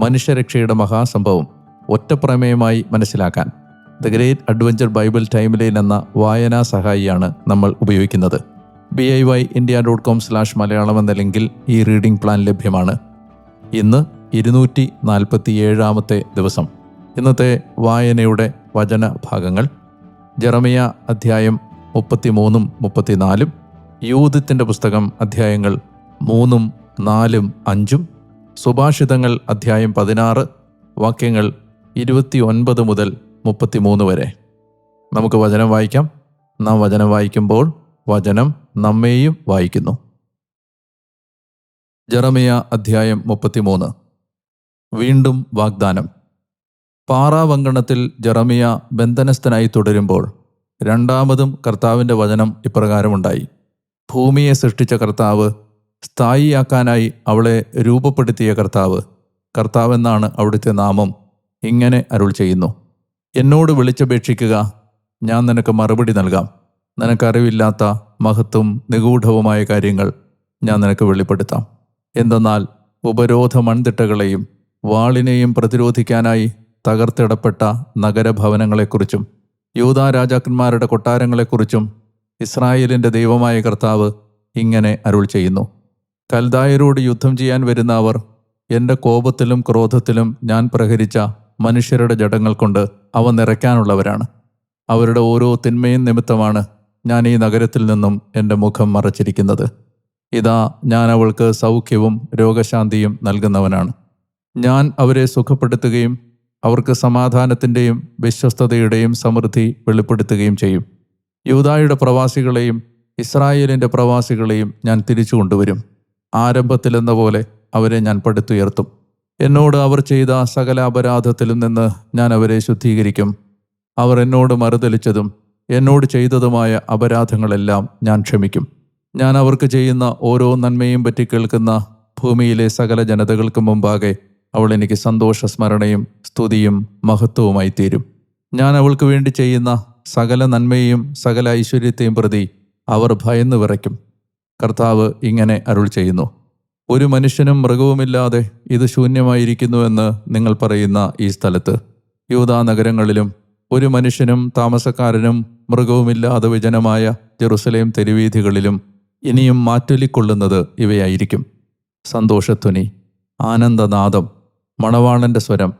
മനുഷ്യരക്ഷയുടെ മഹാസംഭവം ഒറ്റപ്രമേയമായി മനസ്സിലാക്കാൻ the great adventure Bible timeline എന്ന വായനാ സഹായിയാണ് നമ്മൾ ഉപയോഗിക്കുന്നത്. B I Y India dot com slash Malayalam എന്ന ലിങ്കിൽ ഈ റീഡിംഗ് പ്ലാൻ ലഭ്യമാണ്. ഇന്ന് ഇരുന്നൂറ്റി നാൽപ്പത്തി ഏഴാമത്തെ ദിവസം. ഇന്നത്തെ വായനയുടെ വചന ഭാഗങ്ങൾ. ജെറമിയ അധ്യായം മുപ്പത്തിമൂന്നും മുപ്പത്തിനാലും യൂതിത്തിന്റെ പുസ്തകം അധ്യായങ്ങൾ മൂന്നും നാലും അഞ്ചും സുഭാഷിതങ്ങൾ അധ്യായം പതിനാറ് വാക്യങ്ങൾ ഇരുപത്തി ഒൻപത് മുതൽ മുപ്പത്തിമൂന്ന് വരെ. നമുക്ക് വചനം വായിക്കാം. നാം വചനം വായിക്കുമ്പോൾ വചനം നമ്മെയും വായിക്കുന്നു. ജറമിയ അധ്യായം മുപ്പത്തിമൂന്ന്. വീണ്ടും വാഗ്ദാനം. പാറാവങ്കണത്തിൽ ജറമിയ ബന്ധനസ്ഥനായി തുടരുമ്പോൾ രണ്ടാമതും കർത്താവിന്റെ വചനം ഇപ്രകാരമുണ്ടായി. ഭൂമിയെ സൃഷ്ടിച്ച കർത്താവ് സ്ഥായിയാക്കാനായി അവളെ രൂപപ്പെടുത്തിയ കർത്താവ്. കർത്താവെന്നാണ് അവിടുത്തെ നാമം. ഇങ്ങനെ അരുൾ ചെയ്യുന്നു. എന്നോട് വിളിച്ചപേക്ഷിക്കുക. ഞാൻ നിനക്ക് മറുപടി നൽകാം. നിനക്കറിവില്ലാത്ത മഹത്വം നിഗൂഢവുമായ കാര്യങ്ങൾ ഞാൻ നിനക്ക് വെളിപ്പെടുത്താം. എന്തെന്നാൽ ഉപരോധ മൺതിട്ടകളെയും വാളിനെയും പ്രതിരോധിക്കാനായി തകർത്തിടപ്പെട്ട നഗരഭവനങ്ങളെക്കുറിച്ചും യൂതാ രാജാക്കന്മാരുടെ കൊട്ടാരങ്ങളെക്കുറിച്ചും ഇസ്രായേലിന്റെ ദൈവമായ കർത്താവ് ഇങ്ങനെ അരുൾ ചെയ്യുന്നു. കൽദായരോട് യുദ്ധം ചെയ്യാൻ വരുന്ന അവർ എന്റെ കോപത്തിലും ക്രോധത്തിലും ഞാൻ പ്രഹരിച്ച മനുഷ്യരുടെ ജടങ്ങൾ കൊണ്ട് അവ നിറയ്ക്കാനുള്ളവരാണ്. അവരുടെ ഓരോ തിന്മയും നിമിത്തമാണ് ഞാൻ ഈ നഗരത്തിൽ നിന്നും എന്റെ മുഖം മറച്ചിരിക്കുന്നത്. ഇതാ ഞാൻ അവൾക്ക് സൗഖ്യവും രോഗശാന്തിയും നൽകുന്നവനാണ്. ഞാൻ അവരെ സുഖപ്പെടുത്തുകയും അവർക്ക് സമാധാനത്തിന്റെയും വിശ്വസ്തതയുടെയും സമൃദ്ധി വെളിപ്പെടുത്തുകയും ചെയ്യും. യൂതായുടെ പ്രവാസികളെയും ഇസ്രായേലിന്റെ പ്രവാസികളെയും ഞാൻ തിരിച്ചു കൊണ്ടുവരും. ആരംഭത്തിലെന്ന പോലെ അവരെ ഞാൻ പടുത്തുയർത്തും. എന്നോട് അവർ ചെയ്ത സകല അപരാധത്തിലും നിന്ന് ഞാൻ അവരെ ശുദ്ധീകരിക്കും. അവർ എന്നോട് മറുതലിച്ചതും എന്നോട് ചെയ്തതുമായ അപരാധങ്ങളെല്ലാം ഞാൻ ക്ഷമിക്കും. ഞാൻ അവർക്ക് ചെയ്യുന്ന ഓരോ നന്മയും പറ്റി കേൾക്കുന്ന ഭൂമിയിലെ സകല ജനതകൾക്ക് മുമ്പാകെ അവൾ എനിക്ക് സന്തോഷ സ്മരണയും സ്തുതിയും മഹത്വവുമായി തീരും. ഞാൻ അവൾക്ക് വേണ്ടി ചെയ്യുന്ന സകല നന്മയെയും സകല ഐശ്വര്യത്തെയും പ്രതി അവർ ഭയന്നു വിറയ്ക്കും. കർത്താവ് ഇങ്ങനെ അരുൾ ചെയ്യുന്നു ഒരു മനുഷ്യനും മൃഗവുമില്ലാതെ ഇത് ശൂന്യമായിരിക്കുന്നുവെന്ന് നിങ്ങൾ പറയുന്ന ഈ സ്ഥലത്ത്. യൂതാ നഗരങ്ങളിലും ഒരു മനുഷ്യനും താമസക്കാരനും മൃഗവുമില്ലാതെ വിജനമായ ജെറുസലേം തെരുവീഥികളിലും ഇനിയും മാറ്റൊലിക്കൊള്ളുന്നത് ഇവയായിരിക്കും. സന്തോഷധ്വനി ആനന്ദനാദം മണവാളന്റെ സ്വരം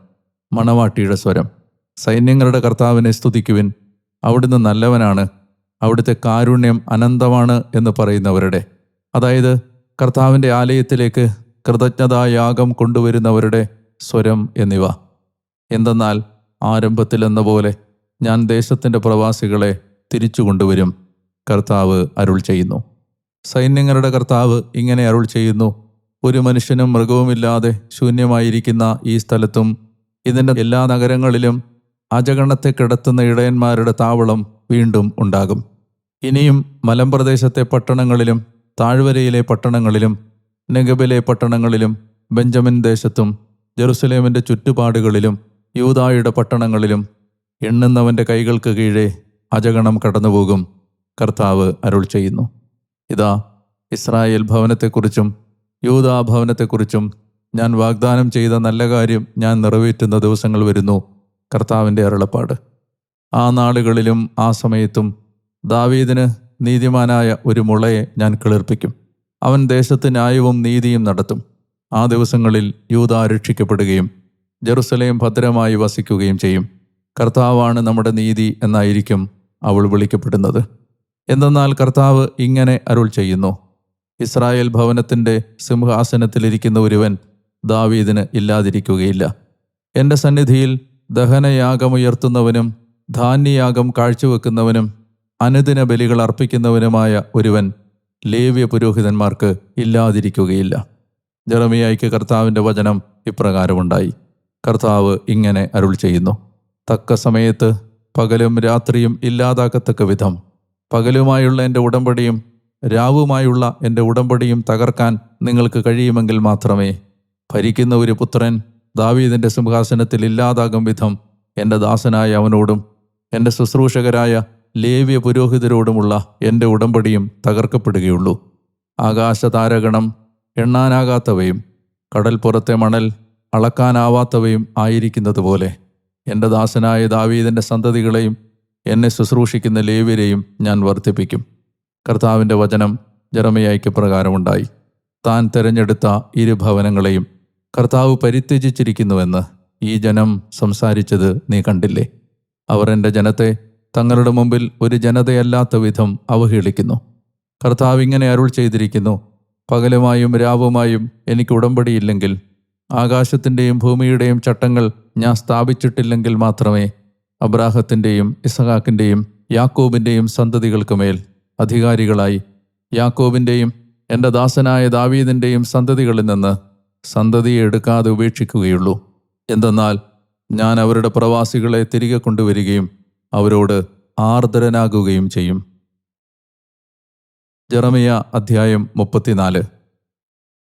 മണവാട്ടിയുടെ സ്വരം. സൈന്യങ്ങളുടെ കർത്താവിനെ സ്തുതിക്കുവിൻ. അവിടുന്ന് നല്ലവനാണ്. അവിടുത്തെ കാരുണ്യം അനന്തമാണ് എന്ന് പറയുന്നവരുടെ. അതായത് കർത്താവിന്റെ ആലയത്തിലേക്ക് കൃതജ്ഞതായാഗം കൊണ്ടുവരുന്നവരുടെ സ്വരം എന്നിവ. എന്തെന്നാൽ ആരംഭത്തിലെന്ന പോലെ ഞാൻ ദേശത്തിന്റെ പ്രവാസികളെ തിരിച്ചു കൊണ്ടുവരും കർത്താവ് അരുൾ ചെയ്യുന്നു. സൈന്യങ്ങളുടെ കർത്താവ് ഇങ്ങനെ അരുൾ ചെയ്യുന്നു ഒരു മനുഷ്യനും മൃഗവുമില്ലാതെ ശൂന്യമായിരിക്കുന്ന ഈ സ്ഥലത്തും ഇതിന്റെ എല്ലാ നഗരങ്ങളിലും അജഗണത്തെ കിടത്തുന്ന ഇടയന്മാരുടെ താവളം വീണ്ടും ഉണ്ടാകും. ഇനിയും മലമ്പ്രദേശത്തെ പട്ടണങ്ങളിലും താഴ്വരയിലെ പട്ടണങ്ങളിലും നെഗബിലെ പട്ടണങ്ങളിലും ബെഞ്ചമിൻ ദേശത്തും ജെറുസലേമിന്റെ ചുറ്റുപാടുകളിലും യൂതായുടെ പട്ടണങ്ങളിലും എണ്ണുന്നവന്റെ കൈകൾക്ക് കീഴേ അജഗണം കടന്നുപോകും കർത്താവ് അരുൾ ചെയ്യുന്നു. ഇതാ ഇസ്രായേൽ ഭവനത്തെക്കുറിച്ചും യൂതാ ഭവനത്തെക്കുറിച്ചും ഞാൻ വാഗ്ദാനം ചെയ്ത നല്ല കാര്യം ഞാൻ നിറവേറ്റുന്ന ദിവസങ്ങൾ വരുന്നു. കർത്താവിന്റെ അരുളപ്പാട്. ആ നാളുകളിലും ആ സമയത്തും ദാവീദിന് നീതിമാനായ ഒരു മുളയെ ഞാൻ കിളിർപ്പിക്കും. അവൻ ദേശത്ത് ന്യായവും നീതിയും നടത്തും. ആ ദിവസങ്ങളിൽ യൂത രക്ഷിക്കപ്പെടുകയും ജെറുസലേം ഭദ്രമായി വസിക്കുകയും ചെയ്യും. കർത്താവാണ് നമ്മുടെ നീതി എന്നായിരിക്കും അവൾ വിളിക്കപ്പെടുന്നത്. എന്തെന്നാൽ കർത്താവ് ഇങ്ങനെ അരുൾ ചെയ്യുന്നു. ഇസ്രായേൽ ഭവനത്തിന്റെ സിംഹാസനത്തിലിരിക്കുന്ന ഒരുവൻ ദാവീദിന് ഇല്ലാതിരിക്കുകയില്ല. എന്റെ സന്നിധിയിൽ ദഹനയാഗമുയർത്തുന്നവനും ധാന്യയാഗം കാഴ്ചവെക്കുന്നവനും അനുദിന ബലികൾ അർപ്പിക്കുന്നവനുമായ ഒരുവൻ ലേവ്യ പുരോഹിതന്മാർക്ക് ഇല്ലാതിരിക്കുകയില്ല. ജറമിയായിക്ക് കർത്താവിന്റെ വചനം ഇപ്രകാരമുണ്ടായി. കർത്താവ് ഇങ്ങനെ അരുൾ ചെയ്യുന്നു. തക്ക സമയത്ത് പകലും രാത്രിയും ഇല്ലാതാക്കത്തക്ക വിധം പകലുമായുള്ള എന്റെ ഉടമ്പടിയും രാവുമായുള്ള എന്റെ ഉടമ്പടിയും തകർക്കാൻ നിങ്ങൾക്ക് കഴിയുമെങ്കിൽ മാത്രമേ ഭരിക്കുന്ന ഒരു പുത്രൻ ദാവീദിന്റെ സിംഹാസനത്തിൽ ഇല്ലാതാകും വിധം എന്റെ ദാസനായ അവനോടും എന്റെ ശുശ്രൂഷകരായ ലേവ്യ പുരോഹിതരോടുമുള്ള എന്റെ ഉടമ്പടിയും തകർക്കപ്പെടുകയുള്ളൂ. ആകാശതാരഗണം എണ്ണാനാകാത്തവയും കടൽപ്പുറത്തെ മണൽ അളക്കാനാവാത്തവയും ആയിരിക്കുന്നത് പോലെ എന്റെ ദാസനായ ദാവീദിന്റെ സന്തതികളെയും എന്നെ ശുശ്രൂഷിക്കുന്ന ലേവ്യരെയും ഞാൻ വർദ്ധിപ്പിക്കും. കർത്താവിന്റെ വചനം ജറമയായിക്ക് പ്രകാരമുണ്ടായി. താൻ തിരഞ്ഞെടുത്ത ഇരു ഭവനങ്ങളെയും കർത്താവ് പരിത്യജിച്ചിരിക്കുന്നുവെന്ന് ഈ ജനം സംസാരിച്ചത് നീ കണ്ടില്ലേ? അവർ എന്റെ ജനത്തെ തങ്ങളുടെ മുമ്പിൽ ഒരു ജനതയല്ലാത്ത വിധം അവഹേളിക്കുന്നു. കർത്താവ് ഇങ്ങനെ അരുൾ ചെയ്തിരിക്കുന്നു പകലുമായും രാവുമായും എനിക്ക് ഉടമ്പടിയില്ലെങ്കിൽ ആകാശത്തിന്റെയും ഭൂമിയുടെയും ചട്ടങ്ങൾ ഞാൻ സ്ഥാപിച്ചിട്ടില്ലെങ്കിൽ മാത്രമേ അബ്രാഹത്തിന്റെയും ഇസഹാക്കിന്റെയും യാക്കോബിന്റെയും സന്തതികൾക്ക് മേൽ അധികാരികളായി യാക്കോബിന്റെയും എന്റെ ദാസനായ ദാവീദിന്റെയും സന്തതികളിൽ നിന്ന് സന്തതിയെ എടുക്കാതെ ഉപേക്ഷിക്കുകയുള്ളൂ. എന്തെന്നാൽ ഞാൻ അവരുടെ പ്രവാസികളെ തിരികെ കൊണ്ടുവരികയും അവരോട് ആർദ്രനാകുകയും ചെയ്യും. ജറമിയ അധ്യായം മുപ്പത്തിനാല്.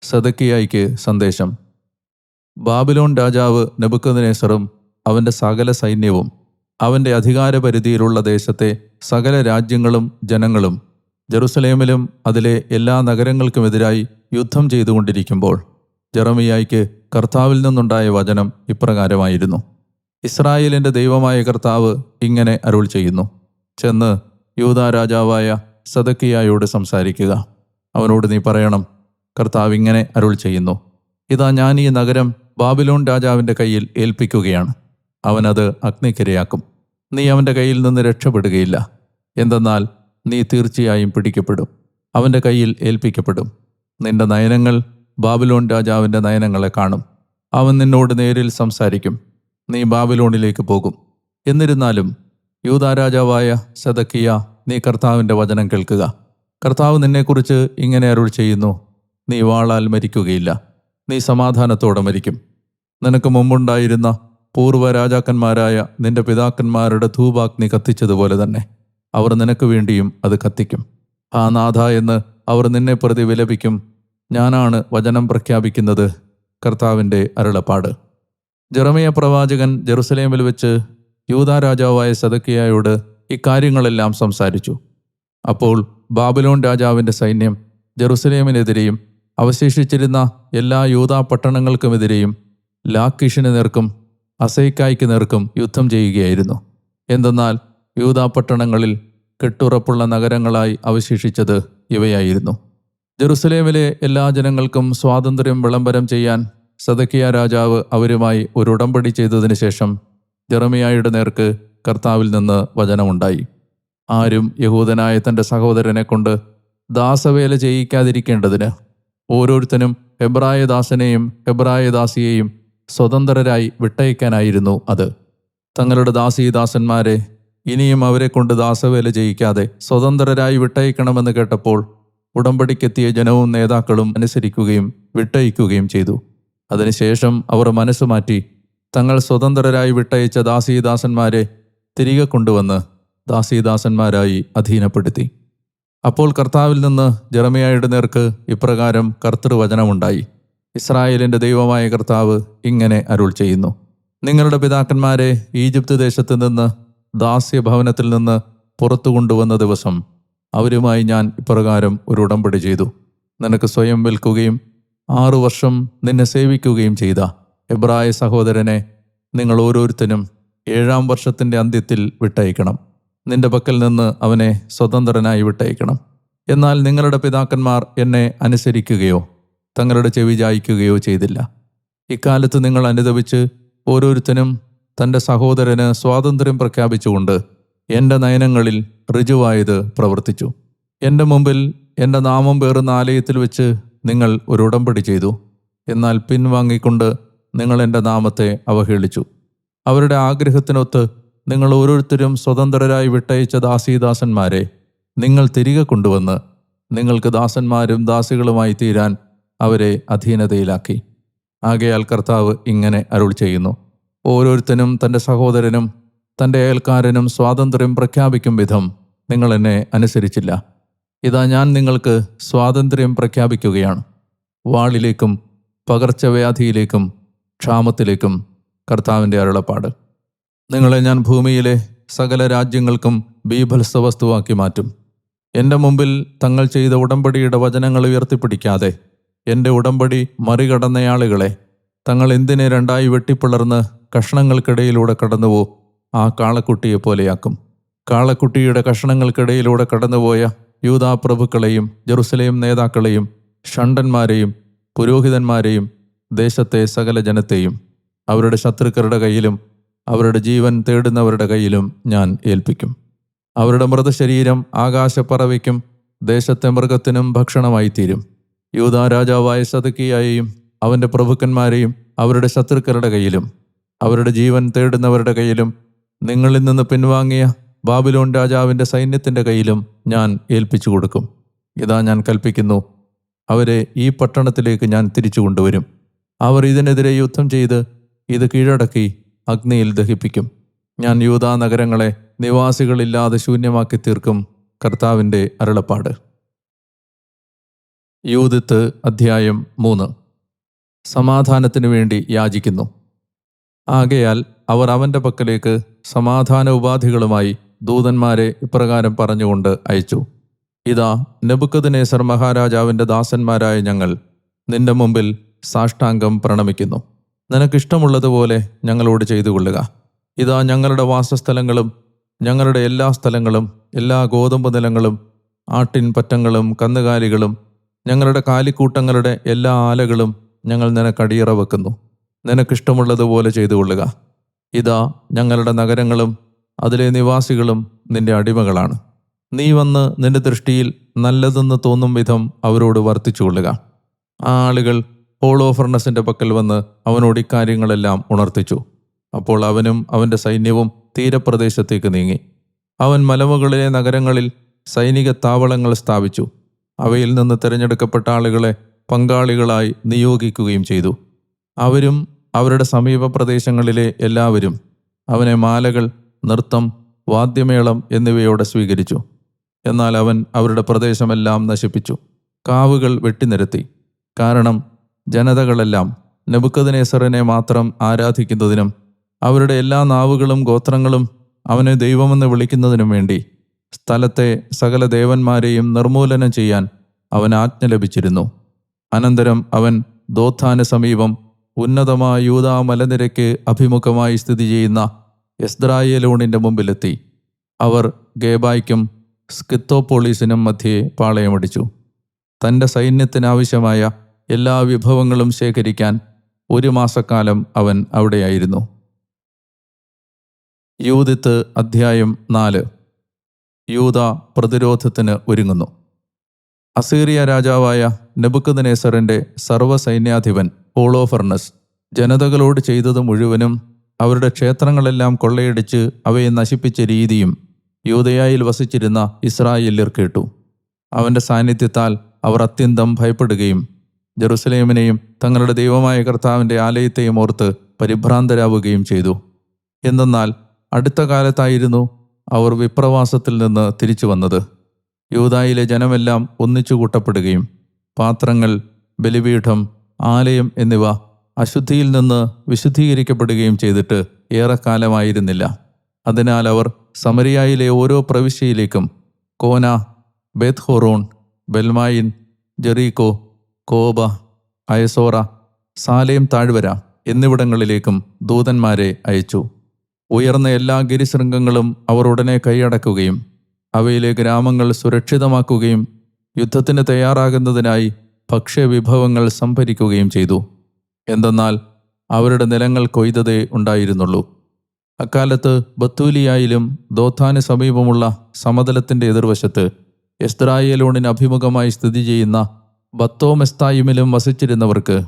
സദക്കിയായിക്ക് സന്ദേശം. ബാബിലോൺ രാജാവ് നെബുക്കദ്നേസറും അവന്റെ സകല സൈന്യവും അവന്റെ അധികാരപരിധിയിലുള്ള ദേശത്തെ സകല രാജ്യങ്ങളും ജനങ്ങളും ജെറുസലേമിലും അതിലെ എല്ലാ നഗരങ്ങൾക്കുമെതിരായി യുദ്ധം ചെയ്തുകൊണ്ടിരിക്കുമ്പോൾ ജെറമിയായിക്ക് കർത്താവിൽ നിന്നുണ്ടായ വചനം ഇപ്രകാരമായിരുന്നു. ഇസ്രായേലിന്റെ ദൈവമായ കർത്താവ് ഇങ്ങനെ അരുൾ ചെയ്യുന്നു. ചെന്ന് യൂതാ രാജാവായ സദക്കിയായോട് സംസാരിക്കുക. അവനോട് നീ പറയണം കർത്താവ് ഇങ്ങനെ അരുൾ ചെയ്യുന്നു. ഇതാ ഞാൻ ഈ നഗരം ബാബിലോൺ രാജാവിന്റെ കയ്യിൽ ഏൽപ്പിക്കുകയാണ്. അവനത് അഗ്നിക്കിരയാക്കും. നീ അവന്റെ കയ്യിൽ നിന്ന് രക്ഷപ്പെടുകയില്ല. എന്തെന്നാൽ നീ തീർച്ചയായും പിടിക്കപ്പെടും. അവന്റെ കയ്യിൽ ഏൽപ്പിക്കപ്പെടും. നിന്റെ നയനങ്ങൾ ബാബിലോൺ രാജാവിന്റെ നയനങ്ങളെ കാണും. അവൻ നിന്നോട് നേരിൽ സംസാരിക്കും. നീ ബാബിലോണിലേക്ക് പോകും. എന്നിരുന്നാലും യൂതാ രാജാവായ സദക്കിയ നീ കർത്താവിന്റെ വചനം കേൾക്കുക. കർത്താവ് നിന്നെക്കുറിച്ച് ഇങ്ങനെ അരുൾ ചെയ്യുന്നു നീ വാളാൽ മരിക്കുകയില്ല. നീ സമാധാനത്തോടെ മരിക്കും. നിനക്ക് മുമ്പുണ്ടായിരുന്ന പൂർവ രാജാക്കന്മാരായ നിന്റെ പിതാക്കന്മാരുടെ ധൂപാഗ്നി കത്തിച്ചതുപോലെ തന്നെ അവർ നിനക്ക് വേണ്ടിയും അത് കത്തിക്കും. ആ നാഥ എന്ന് അവർ നിന്നെ പ്രതി വിലപിക്കും. ഞാനാണ് വചനം പ്രഖ്യാപിക്കുന്നത് കർത്താവിന്റെ അരുളപ്പാട്. ജെറമിയ പ്രവാചകൻ ജെറുസലേമിൽ വെച്ച് യൂതാ രാജാവായ സദക്കിയായോട് ഇക്കാര്യങ്ങളെല്ലാം സംസാരിച്ചു. അപ്പോൾ ബാബിലോൺ രാജാവിന്റെ സൈന്യം ജെറുസലേമിനെതിരെയും അവശേഷിച്ചിരുന്ന എല്ലാ യൂതാ പട്ടണങ്ങൾക്കുമെതിരെയും ലാക്കിഷിന് നേർക്കും അസൈക്കായ്ക്ക് നേർക്കും യുദ്ധം ചെയ്യുകയായിരുന്നു. എന്തെന്നാൽ യൂതാ പട്ടണങ്ങളിൽ കെട്ടുറപ്പുള്ള നഗരങ്ങളായി അവശേഷിച്ചത് ഇവയായിരുന്നു. ജെറുസലേമിലെ എല്ലാ ജനങ്ങൾക്കും സ്വാതന്ത്ര്യം വിളംബരം ചെയ്യാൻ സദക്കിയ രാജാവ് അവരുമായി ഒരു ഉടമ്പടി ചെയ്തതിന് ശേഷം ജെറമിയായുടെ നേർക്ക് കർത്താവിൽ നിന്ന് വചനമുണ്ടായി. ആരും യഹൂദനായ തന്റെ സഹോദരനെ കൊണ്ട് ദാസവേല ചെയ്യിക്കാതിരിക്കേണ്ടതിന് ഓരോരുത്തനും ഹെബ്രായ ദാസനെയും ഹെബ്രായ ദാസിയെയും സ്വതന്ത്രരായി വിട്ടയക്കാനായിരുന്നു അത്. തങ്ങളുടെ ദാസീദാസന്മാരെ ഇനിയും അവരെ കൊണ്ട് ദാസവേല ചെയ്യിക്കാതെ സ്വതന്ത്രരായി വിട്ടയക്കണമെന്ന് കേട്ടപ്പോൾ ഉടമ്പടിക്കെത്തിയ ജനവും നേതാക്കളും അനുസരിക്കുകയും വിട്ടയക്കുകയും ചെയ്തു. അതിനുശേഷം അവർ മനസ്സ് മാറ്റി തങ്ങൾ സ്വതന്ത്രരായി വിട്ടയച്ച ദാസീദാസന്മാരെ തിരികെ കൊണ്ടുവന്ന് ദാസീദാസന്മാരായി അധീനപ്പെടുത്തി. അപ്പോൾ കർത്താവിൽ നിന്ന് ജെറമിയായുടെ നേർക്ക് ഇപ്രകാരം കർത്തൃവചനമുണ്ടായി. ഇസ്രായേലിന്റെ ദൈവമായ കർത്താവ് ഇങ്ങനെ അരുൾ ചെയ്യുന്നു. നിങ്ങളുടെ പിതാക്കന്മാരെ ഈജിപ്ത് ദേശത്ത് നിന്ന് ദാസ്യഭവനത്തിൽ നിന്ന് പുറത്തു കൊണ്ടുവന്ന ദിവസം അവരുമായി ഞാൻ ഇപ്രകാരം ഒരു ഉടമ്പടി ചെയ്തു. നിനക്ക് സ്വയം വിൽക്കുകയും ആറു വർഷം നിന്നെ സേവിക്കുകയും ചെയ്ത എബ്രായ സഹോദരനെ നിങ്ങൾ ഓരോരുത്തരും ഏഴാം വർഷത്തിന്റെ അന്ത്യത്തിൽ വിട്ടയക്കണം. നിന്റെ പക്കൽ നിന്ന് അവനെ സ്വതന്ത്രനായി വിട്ടയക്കണം. എന്നാൽ നിങ്ങളുടെ പിതാക്കന്മാർ എന്നെ അനുസരിക്കുകയോ തങ്ങളുടെ ചെവി ജായിക്കുകയോ ചെയ്തില്ല. ഇക്കാലത്ത് നിങ്ങൾ അനുദപിച്ച് ഓരോരുത്തനും തന്റെ സഹോദരന് സ്വാതന്ത്ര്യം പ്രഖ്യാപിച്ചുകൊണ്ട് എന്റെ നയനങ്ങളിൽ ഋജുവായത് പ്രവർത്തിച്ചു. എന്റെ മുമ്പിൽ എന്റെ നാമം പേറുന്ന ആലയത്തിൽ വെച്ച് നിങ്ങൾ ഒരു ഉടമ്പടി ചെയ്തു. എന്നാൽ പിൻവാങ്ങിക്കൊണ്ട് നിങ്ങൾ എന്റെ നാമത്തെ അവഹേളിച്ചു. അവരുടെ ആഗ്രഹത്തിനൊത്ത് നിങ്ങൾ ഓരോരുത്തരും സ്വതന്ത്രരായി വിട്ടയച്ച ദാസീദാസന്മാരെ നിങ്ങൾ തിരികെ കൊണ്ടുവന്ന് നിങ്ങൾക്ക് ദാസന്മാരും ദാസികളുമായി തീരാൻ അവരെ അധീനതയിലാക്കി. ആകയാൽ കർത്താവ് ഇങ്ങനെ അരുൾ ചെയ്യുന്നു. ഓരോരുത്തനും തന്റെ സഹോദരനും തന്റെ അയൽക്കാരനും സ്വാതന്ത്ര്യം പ്രഖ്യാപിക്കും വിധം നിങ്ങൾ എന്നെ അനുസരിച്ചില്ല. ഇതാ ഞാൻ നിങ്ങൾക്ക് സ്വാതന്ത്ര്യം പ്രഖ്യാപിക്കുകയാണ്. വാളിലേക്കും പകർച്ചവ്യാധിയിലേക്കും ക്ഷാമത്തിലേക്കും കർത്താവിന്റെ അരുളപ്പാട്. നിങ്ങളെ ഞാൻ ഭൂമിയിലെ സകല രാജ്യങ്ങൾക്കും ബീഭത്സ വസ്തുവാക്കി മാറ്റും. എന്റെ മുമ്പിൽ തങ്ങൾ ചെയ്ത ഉടമ്പടിയുടെ വചനങ്ങൾ ഉയർത്തിപ്പിടിക്കാതെ എന്റെ ഉടമ്പടി മറികടന്നയാളുകളെ തങ്ങൾ എന്തിനെ രണ്ടായി വെട്ടിപ്പിളർന്ന് കഷ്ണങ്ങൾക്കിടയിലൂടെ കടന്നുപോ ആ കാളക്കുട്ടിയെ പോലെയാക്കും. കാളക്കുട്ടിയുടെ കഷണങ്ങൾക്കിടയിലൂടെ കടന്നുപോയ യൂതാപ്രഭുക്കളെയും ജെറുസലേം നേതാക്കളെയും ഷണ്ടന്മാരെയും പുരോഹിതന്മാരെയും ദേശത്തെ സകല ജനത്തെയും അവരുടെ ശത്രുക്കളുടെ കയ്യിലും അവരുടെ ജീവൻ തേടുന്നവരുടെ കയ്യിലും ഞാൻ ഏൽപ്പിക്കും. അവരുടെ മൃതശരീരം ആകാശപ്പറവയ്ക്കും ദേശത്തെ മൃഗത്തിനും ഭക്ഷണമായി തീരും യൂതാ രാജാവായ സതുക്കിയായെയും അവന്റെ പ്രഭുക്കന്മാരെയും അവരുടെ ശത്രുക്കളുടെ കയ്യിലും അവരുടെ ജീവൻ തേടുന്നവരുടെ കയ്യിലും നിങ്ങളിൽ നിന്ന് പിൻവാങ്ങിയ ബാബിലോൺ രാജാവിന്റെ സൈന്യത്തിന്റെ കയ്യിലും ഞാൻ ഏൽപ്പിച്ചു കൊടുക്കും. ഇതാ ഞാൻ കൽപ്പിക്കുന്നു അവരെ ഈ പട്ടണത്തിലേക്ക് ഞാൻ തിരിച്ചു കൊണ്ടുവരും. അവർ ഇതിനെതിരെ യുദ്ധം ചെയ്ത് ഇത് കീഴടക്കി അഗ്നിയിൽ ദഹിപ്പിക്കും. ഞാൻ യൂതാ നഗരങ്ങളെ നിവാസികളില്ലാതെ ശൂന്യമാക്കി തീർക്കും കർത്താവിന്റെ അരുളപ്പാട്. യൂതിത്ത് അധ്യായം മൂന്ന്. സമാധാനത്തിനു വേണ്ടി യാചിക്കുന്നു. ആകയാൽ അവർ അവന്റെ പക്കലേക്ക് സമാധാന ഉപാധികളുമായി ദൂതന്മാരെ ഇപ്രകാരം പറഞ്ഞുകൊണ്ട് അയച്ചു. ഇതാ നെബുക്കദ്നേസർ മഹാരാജാവിന്റെ ദാസന്മാരായ ഞങ്ങൾ നിന്റെ മുമ്പിൽ സാഷ്ടാംഗം പ്രണമിക്കുന്നു. നിനക്കിഷ്ടമുള്ളതുപോലെ ഞങ്ങളോട് ചെയ്തു കൊള്ളുക ഇതാ ഞങ്ങളുടെ വാസസ്ഥലങ്ങളും ഞങ്ങളുടെ എല്ലാ സ്ഥലങ്ങളും എല്ലാ ഗോതമ്പ് നിലങ്ങളും ആട്ടിൻ പറ്റങ്ങളും കന്നുകാലികളും ഞങ്ങളുടെ കാലിക്കൂട്ടങ്ങളുടെ എല്ലാ ആലകളും ഞങ്ങൾ നിനക്കടിയറ വെക്കുന്നു നിനക്കിഷ്ടമുള്ളതുപോലെ ചെയ്തു കൊള്ളുക ഇതാ ഞങ്ങളുടെ നഗരങ്ങളും അതിലെ നിവാസികളും നിന്റെ അടിമകളാണ്. നീ വന്ന് നിന്റെ ദൃഷ്ടിയിൽ നല്ലതെന്ന് തോന്നും വിധം അവരോട് വർത്തിച്ചുകൊള്ളുക. ആ ആളുകൾ ഹോളോഫർണസിന്റെ പക്കൽ വന്ന് അവനോട് ഇക്കാര്യങ്ങളെല്ലാം ഉണർത്തിച്ചു. അപ്പോൾ അവനും അവന്റെ സൈന്യവും തീരപ്രദേശത്തേക്ക് നീങ്ങി. അവൻ മലമുകളിലെ നഗരങ്ങളിൽ സൈനിക താവളങ്ങൾ സ്ഥാപിച്ചു. അവയിൽ നിന്ന് തിരഞ്ഞെടുക്കപ്പെട്ട ആളുകളെ പങ്കാളികളായി നിയോഗിക്കുകയും ചെയ്തു. അവരും അവരുടെ സമീപ പ്രദേശങ്ങളിലെ എല്ലാവരും അവനെ മാലകൾ നൃത്തം വാദ്യമേളം എന്നിവയോടെ സ്വീകരിച്ചു. എന്നാൽ അവൻ അവരുടെ പ്രദേശമെല്ലാം നശിപ്പിച്ചു. കാവുകൾ വെട്ടിനിരത്തി. കാരണം ജനതകളെല്ലാം നെബുക്കദിനേസറിനെ മാത്രം ആരാധിക്കുന്നതിനും അവരുടെ എല്ലാ നാവുകളും ഗോത്രങ്ങളും അവനെ ദൈവമെന്ന് വിളിക്കുന്നതിനും വേണ്ടി സ്ഥലത്തെ സകല ദേവന്മാരെയും നിർമൂലനം ചെയ്യാൻ അവൻ ആജ്ഞ ലഭിച്ചിരുന്നു. അനന്തരം അവൻ ദോത്ഥാന് സമീപം ഉന്നതമായ യൂതാ മലനിരയ്ക്ക് അഭിമുഖമായി സ്ഥിതി ചെയ്യുന്ന എസ്ദ്രായേലോണിന്റെ മുമ്പിലെത്തി. അവർ ഗേബായ്ക്കും സ്കിത്തോപോളീസിനും മധ്യേ പാളയമടിച്ചു. തന്റെ സൈന്യത്തിനാവശ്യമായ എല്ലാ വിഭവങ്ങളും ശേഖരിക്കാൻ ഒരു മാസക്കാലം അവൻ അവിടെയായിരുന്നു. യൂതിത്ത് അധ്യായം നാല്. യൂത പ്രതിരോധത്തിന് ഒരുങ്ങുന്നു. അസീറിയ രാജാവായ നെബുക്കുദനേസറിന്റെ സർവസൈന്യാധിപൻ പോളോഫർണസ് ജനതകളോട് ചെയ്തത് മുഴുവനും അവരുടെ ക്ഷേത്രങ്ങളെല്ലാം കൊള്ളയടിച്ച് അവയെ നശിപ്പിച്ച രീതിയും യൂതയായിൽ വസിച്ചിരുന്ന ഇസ്രായേല്യർ കേട്ടു. അവന്റെ സാന്നിധ്യത്താൽ അവർ അത്യന്തം ഭയപ്പെടുകയും ജെറുസലേമിനെയും തങ്ങളുടെ ദൈവമായ കർത്താവിന്റെ ആലയത്തെയും ഓർത്ത് പരിഭ്രാന്തരാവുകയും ചെയ്തു. എന്നാൽ അടുത്ത കാലത്തായിരുന്നു അവർ വിപ്രവാസത്തിൽ നിന്ന് തിരിച്ചു വന്നത്. യൂതായിലെ ജനമെല്ലാം ഒന്നിച്ചു കൂട്ടപ്പെടുകയും പാത്രങ്ങൾ ബലിപീഠം ആലയം എന്നിവ അശുദ്ധിയിൽ നിന്ന് വിശുദ്ധീകരിക്കപ്പെടുകയും ചെയ്തിട്ട് ഏറെക്കാലമായിരുന്നില്ല. അതിനാൽ അവർ സമരിയായിലെ ഓരോ പ്രവിശ്യയിലേക്കും കോന ബേത്ത്ഹോറോൺ ബെൽമായിൻ ജെറീകോ കോബ അയസോറ സാലേം താഴ്വര എന്നിവിടങ്ങളിലേക്കും ദൂതന്മാരെ അയച്ചു. ഉയർന്ന എല്ലാ ഗിരിശൃംഗങ്ങളും അവർ ഉടനെ കൈയടക്കുകയും അവയിലെ ഗ്രാമങ്ങൾ സുരക്ഷിതമാക്കുകയും യുദ്ധത്തിന് തയ്യാറാകുന്നതിനായി ഭക്ഷ്യവിഭവങ്ങൾ സംഭരിക്കുകയും ചെയ്തു. എന്തെന്നാൽ അവരുടെ നിലങ്ങൾ കൊയ്തതേ ഉണ്ടായിരുന്നുള്ളൂ. അക്കാലത്ത് ബത്തൂലിയായിലും ദോത്താന് സമീപമുള്ള സമതലത്തിന്റെ എതിർവശത്ത് എസ്ത്രായേലോണിന് അഭിമുഖമായി സ്ഥിതി ചെയ്യുന്ന ബത്തോമെസ്തായിമിലും വസിച്ചിരുന്നവർക്ക്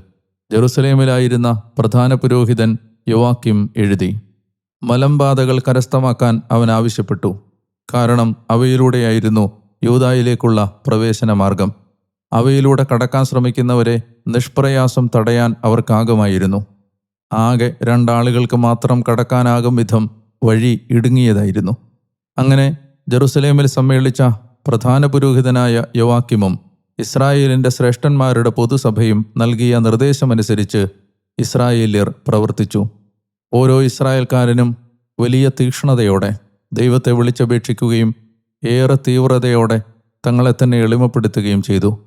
ജെറുസലേമിലായിരുന്ന പ്രധാന പുരോഹിതൻ യുവാക്കിം എഴുതി. മലമ്പാതകൾ കരസ്ഥമാക്കാൻ അവൻ ആവശ്യപ്പെട്ടു. കാരണം അവയിലൂടെയായിരുന്നു യൂതായിലേക്കുള്ള പ്രവേശന മാർഗം അവയിലൂടെ കടക്കാൻ ശ്രമിക്കുന്നവരെ നിഷ്പ്രയാസം തടയാൻ അവർക്കാകുമായിരുന്നു. ആകെ രണ്ടാളുകൾക്ക് മാത്രം കടക്കാനാകും വിധം വഴി ഇടുങ്ങിയതായിരുന്നു. അങ്ങനെ ജെറുസലേമിൽ സമ്മേളിച്ച പ്രധാന പുരോഹിതനായ യോവാക്കിമും ഇസ്രായേലിന്റെ ശ്രേഷ്ഠന്മാരുടെ പൊതുസഭയും നൽകിയ നിർദ്ദേശമനുസരിച്ച് ഇസ്രായേല്യർ പ്രവർത്തിച്ചു. ഓരോ ഇസ്രായേൽക്കാരനും വലിയ തീക്ഷ്ണതയോടെ ദൈവത്തെ വിളിച്ചപേക്ഷിക്കുകയും ഏറെ തീവ്രതയോടെ തങ്ങളെ തന്നെ എളിമപ്പെടുത്തുകയും ചെയ്തു.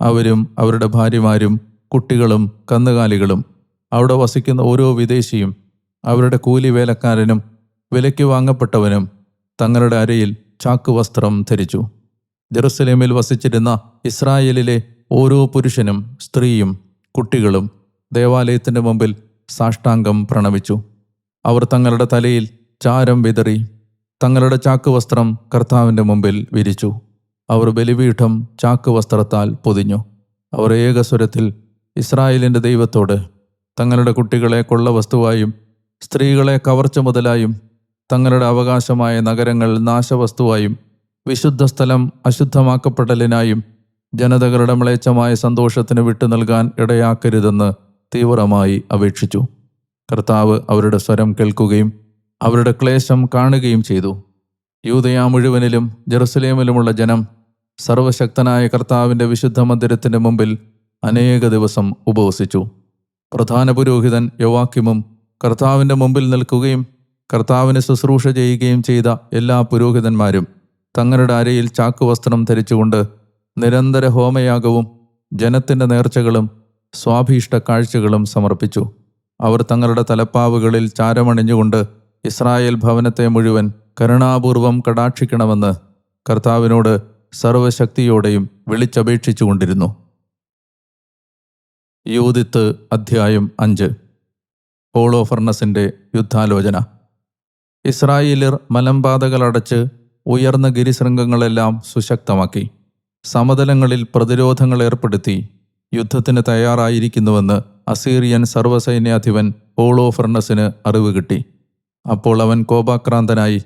അവരും അവരുടെ ഭാര്യമാരും കുട്ടികളും കന്നുകാലികളും അവിടെ വസിക്കുന്ന ഓരോ വിദേശിയും അവരുടെ കൂലി വേലക്കാരനും വിലയ്ക്ക് വാങ്ങപ്പെട്ടവനും തങ്ങളുടെ അരയിൽ ചാക്കുവസ്ത്രം ധരിച്ചു. ജെറുസലേമിൽ വസിച്ചിരുന്ന ഇസ്രായേലിലെ ഓരോ പുരുഷനും സ്ത്രീയും കുട്ടികളും ദേവാലയത്തിന്റെ മുമ്പിൽ സാഷ്ടാംഗം പ്രണമിച്ചു. അവർ തങ്ങളുടെ തലയിൽ ചാരം വിതറി തങ്ങളുടെ ചാക്കുവസ്ത്രം കർത്താവിന്റെ മുമ്പിൽ വിരിച്ചു. അവർ ബലിപീഠം ചാക്ക് വസ്ത്രത്താൽ പൊതിഞ്ഞു. അവർ ഏകസ്വരത്തിൽ ഇസ്രായേലിന്റെ ദൈവത്തോട് തങ്ങളുടെ കുട്ടികളെ കൊള്ളവസ്തുവായും സ്ത്രീകളെ കവർച്ച മുതലായും തങ്ങളുടെ അവകാശമായ നഗരങ്ങൾ നാശവസ്തുവായും വിശുദ്ധ സ്ഥലം അശുദ്ധമാക്കപ്പെടലിനായും ജനതകളുടെ മ്ലേച്ഛമായ സന്തോഷത്തിന് വിട്ടു നൽകാൻ ഇടയാക്കരുതെന്ന് തീവ്രമായി അപേക്ഷിച്ചു. കർത്താവ് അവരുടെ സ്വരം കേൾക്കുകയും അവരുടെ ക്ലേശം കാണുകയും ചെയ്തു. യൂതയാ മുഴുവനിലും ജെറുസലേമിലുമുള്ള ജനം സർവശക്തനായ കർത്താവിന്റെ വിശുദ്ധ മന്ദിരത്തിന്റെ മുമ്പിൽ അനേക ദിവസം ഉപവസിച്ചു. പ്രധാന പുരോഹിതൻ യോവാക്കിമും കർത്താവിന്റെ മുമ്പിൽ നിൽക്കുകയും കർത്താവിന് ശുശ്രൂഷ ചെയ്യുകയും ചെയ്ത എല്ലാ പുരോഹിതന്മാരും തങ്ങളുടെ അരയിൽ ചാക്കുവസ്ത്രം ധരിച്ചുകൊണ്ട് നിരന്തര ഹോമയാഗവും ജനത്തിന്റെ നേർച്ചകളും സ്വാഭീഷ്ട കാഴ്ചകളും സമർപ്പിച്ചു. അവർ തങ്ങളുടെ തലപ്പാവുകളിൽ ചാരമണിഞ്ഞുകൊണ്ട് ഇസ്രായേൽ ഭവനത്തെ മുഴുവൻ കരുണാപൂർവം കടാക്ഷിക്കണമെന്ന് കർത്താവിനോട് സർവശക്തിയോടെയും വിളിച്ചപേക്ഷിച്ചുകൊണ്ടിരുന്നു. യൂതിത്ത് അധ്യായം അഞ്ച്. ഹോളോഫർണസിന്റെ യുദ്ധാലോചന. ഇസ്രായേലിർ മലമ്പാതകളടച്ച് ഉയർന്ന ഗിരിശൃംഗങ്ങളെല്ലാം സുശക്തമാക്കി. സമതലങ്ങളിൽ പ്രതിരോധങ്ങൾ ഏർപ്പെടുത്തി. യുദ്ധത്തിന് തയ്യാറായിരിക്കുന്നുവെന്ന് അസീറിയൻ സർവസൈന്യാധിപൻ ഹോളോഫർണസിന് അറിവ് കിട്ടി. അപ്പോൾ അവൻ കോപാക്രാന്തനായി.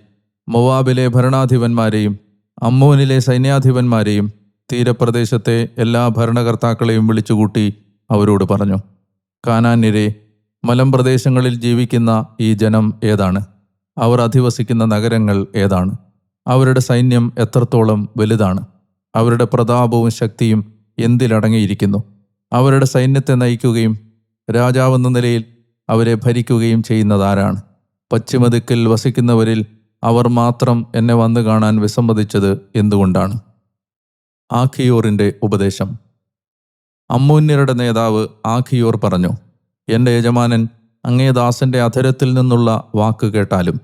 മൊവാബിലെ ഭരണാധിപന്മാരെയും അമ്മോനിലെ സൈന്യാധിപന്മാരെയും തീരപ്രദേശത്തെ എല്ലാ ഭരണകർത്താക്കളെയും വിളിച്ചുകൂട്ടി അവരോട് പറഞ്ഞു കാനാന്യരെ മലമ്പ്രദേശങ്ങളിൽ ജീവിക്കുന്ന ഈ ജനം ഏതാണ്? അവർ അധിവസിക്കുന്ന നഗരങ്ങൾ ഏതാണ്? അവരുടെ സൈന്യം എത്രത്തോളം വലുതാണ്? അവരുടെ പ്രതാപവും ശക്തിയും എന്തിലടങ്ങിയിരിക്കുന്നു? അവരുടെ സൈന്യത്തെ നയിക്കുകയും രാജാവെന്ന നിലയിൽ അവരെ ഭരിക്കുകയും ചെയ്യുന്നതാരാണ്? പശ്ചിമദിക്കിൽ വസിക്കുന്നവരിൽ അവർ മാത്രം എന്നെ വന്നു കാണാൻ വിസമ്മതിച്ചത് എന്തുകൊണ്ടാണ്? ആഖിയോറിന്റെ ഉപദേശം. അമ്മൂന്യരുടെ നേതാവ് ആഖിയോർ പറഞ്ഞു എന്റെ യജമാനൻ അങ്ങേ ദാസന്റെ അധരത്തിൽ നിന്നുള്ള വാക്ക് കേട്ടാലും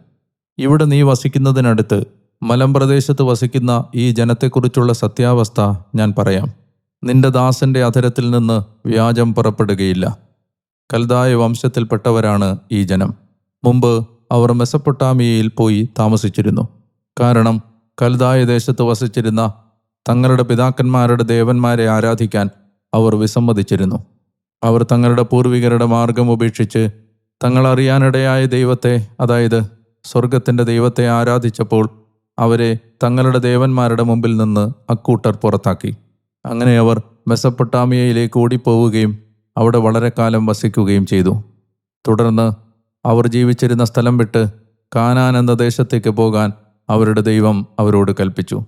ഇവിടെ നീ വസിക്കുന്നതിനടുത്ത് മലമ്പ്രദേശത്ത് വസിക്കുന്ന ഈ ജനത്തെക്കുറിച്ചുള്ള സത്യാവസ്ഥ ഞാൻ പറയാം. നിന്റെ ദാസന്റെ അധരത്തിൽ നിന്ന് വ്യാജം പുറപ്പെടുകയില്ല. കൽതായ വംശത്തിൽപ്പെട്ടവരാണ് ഈ ജനം. മുമ്പ് അവർ മെസപ്പൊട്ടാമിയയിൽ പോയി താമസിച്ചിരുന്നു. കാരണം കൽദായ ദേശത്ത് വസിച്ചിരുന്ന തങ്ങളുടെ പിതാക്കന്മാരുടെ ദേവന്മാരെ ആരാധിക്കാൻ അവർ വിസമ്മതിച്ചിരുന്നു. അവർ തങ്ങളുടെ പൂർവികരുടെ മാർഗം ഉപേക്ഷിച്ച് തങ്ങൾ അറിയാനിടയായ ദൈവത്തെ അതായത് സ്വർഗത്തിന്റെ ദൈവത്തെ ആരാധിച്ചപ്പോൾ അവരെ തങ്ങളുടെ ദേവന്മാരുടെ മുമ്പിൽ നിന്ന് അക്കൂട്ടർ പുറത്താക്കി. അങ്ങനെ അവർ മെസപ്പൊട്ടാമിയയിലേക്ക് ഓടിപ്പോവുകയും അവിടെ വളരെ കാലം വസിക്കുകയും ചെയ്തു. തുടർന്ന് അവർ ജീവിച്ചിരുന്ന സ്ഥലം വിട്ട് കാനാൻ എന്ന ദേശത്തേക്ക് പോകാൻ അവരുടെ ദൈവം അവരോട് കൽപ്പിച്ചു.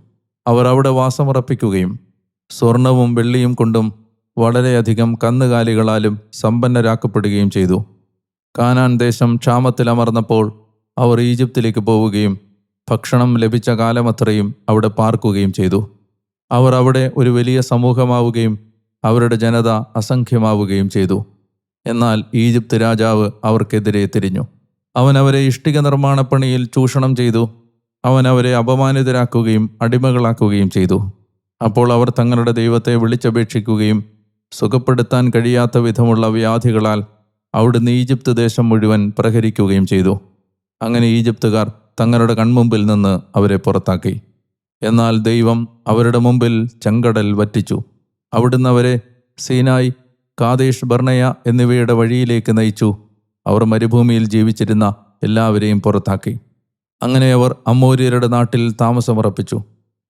അവർ അവിടെ വാസമുറപ്പിക്കുകയും സ്വർണവും വെള്ളിയും കൊണ്ടും വളരെയധികം കന്നുകാലികളാലും സമ്പന്നരാക്കപ്പെടുകയും ചെയ്തു. കാനാൻ ദേശം ക്ഷാമത്തിലമർന്നപ്പോൾ അവർ ഈജിപ്തിലേക്ക് പോവുകയും ഭക്ഷണം ലഭിച്ച കാലമത്രയും അവിടെ പാർക്കുകയും ചെയ്തു. അവർ അവിടെ ഒരു വലിയ സമൂഹമാവുകയും അവരുടെ ജനത അസംഖ്യമാവുകയും ചെയ്തു. എന്നാൽ ഈജിപ്ത് രാജാവ് അവർക്കെതിരെ തിരിഞ്ഞു. അവൻ അവരെ ഇഷ്ടിക നിർമ്മാണ പണിയിൽ ചൂഷണം ചെയ്തു. അവൻ അവരെ അപമാനിതരാക്കുകയും അടിമകളാക്കുകയും ചെയ്തു. അപ്പോൾ അവർ തങ്ങളുടെ ദൈവത്തെ വിളിച്ചപേക്ഷിക്കുകയും സുഖപ്പെടുത്താൻ കഴിയാത്ത വിധമുള്ള വ്യാധികളാൽ അവിടുന്ന് ഈജിപ്ത് ദേശം മുഴുവൻ പ്രഹരിക്കുകയും ചെയ്തു. അങ്ങനെ ഈജിപ്തുകാർ തങ്ങളുടെ കൺമുമ്പിൽ നിന്ന് അവരെ പുറത്താക്കി. എന്നാൽ ദൈവം അവരുടെ മുമ്പിൽ ചെങ്കടൽ വറ്റിച്ചു. അവിടുന്ന് അവരെ സീനായ് കാദേശ് ബർണയ എന്നിവയുടെ വഴിയിലേക്ക് നയിച്ചു. അവർ മരുഭൂമിയിൽ ജീവിച്ചിരുന്ന എല്ലാവരെയും പുറത്താക്കി. അങ്ങനെ അവർ അമ്മൂര്യരുടെ നാട്ടിൽ താമസമുറപ്പിച്ചു.